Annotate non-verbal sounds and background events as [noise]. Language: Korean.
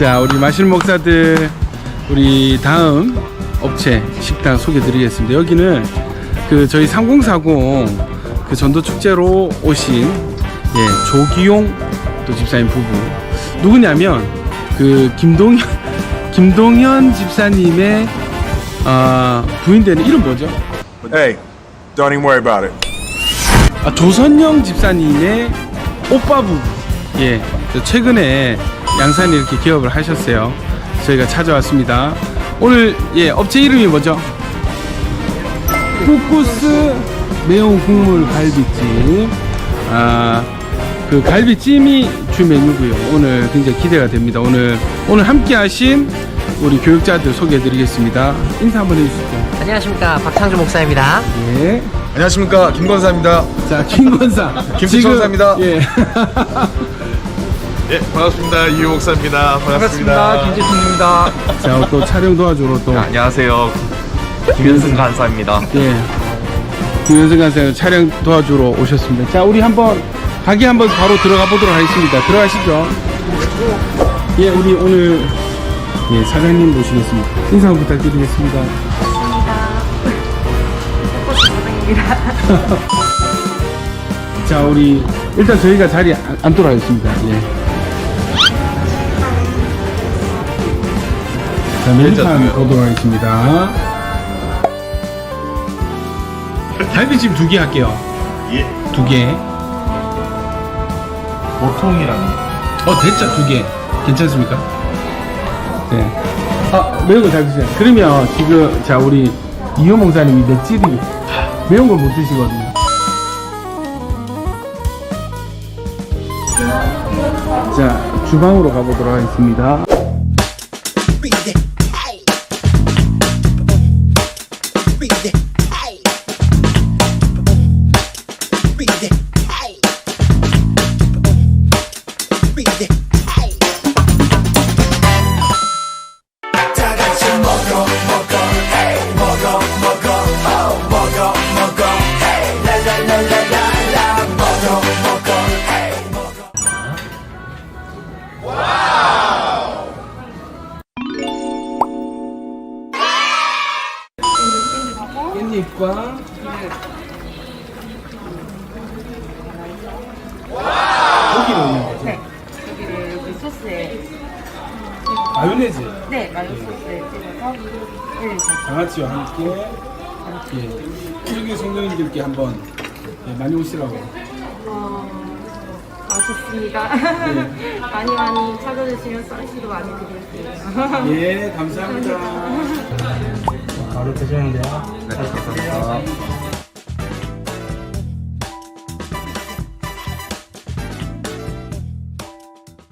자, 우리 마실 목사들 우리 다음 업체 식당 소개해 드리겠습니다. 여기는 그 저희 3040 그 전도 축제로 오신 예, 조기용 또 집사님 부부. 누구냐면 그 김동현 [laughs] 김동현 집사님의 아, 부인 되는 이름 뭐죠? Hey, don't even worry about it. 아, 조선영 집사님의 오빠 부부. 예, 저 최근에 양산에 이렇게 개업을 하셨어요. 저희가 찾아왔습니다. 오늘 예 업체 이름이 뭐죠? 쿠쿠스 매운 국물 갈비찜. 아, 그 갈비찜이 주 메뉴고요. 오늘 굉장히 기대가 됩니다. 오늘 오늘 함께 하신 우리 교육자들 소개해드리겠습니다. 인사 한번 해주시죠. 안녕하십니까 박창주 목사입니다. 예. 안녕하십니까 김건사입니다. 자, 김 권사. [laughs] 김수천사입니다. 지금, 예. [laughs] 예, 반갑습니다. 이유 목사입니다. 반갑습니다. 김지순입니다. 자, [laughs] 또 촬영 도와주러 또 안녕하세요. 김현승 간사입니다. 예. 김현승 간사님 촬영 도와주러 오셨습니다. 자, 우리 한번 가게 한번 바로 들어가 보도록 하겠습니다. 들어가시죠. 예, 우리 오늘 예, 사장님 모시겠습니다. 인사 한번 부탁드리겠습니다. 자, 우리 일단 저희가 자리 안, 안 돌아가겠습니다. 예. 자, 메뉴판 보도록 하겠습니다. 갈비찜 두 개 할게요. 예. 두 개. 보통이랑 어, 됐죠, 두 개. 괜찮습니까? 네. 아, 매운 거 잘 드세요. 그러면 지금, 자, 우리 이호 목사님이 맷집이 매운 걸 못 드시거든요. 자, 주방으로 가보도록 하겠습니다. 깻잎과 고기를 넣는 거죠? 네. 여기를 여기 소스에 마요네즈, 네 마요 소스에 찍어서 네, 자, 장아찌와 함께 예, 우리 성도님들께 한번 예, 많이 오시라고 어, 맛있습니다. [laughs] 많이 많이 찾아주시면 서비스도 많이 드릴게요. 예, 감사합니다. [laughs] 바로 드시는데요. 네, 감사합니다.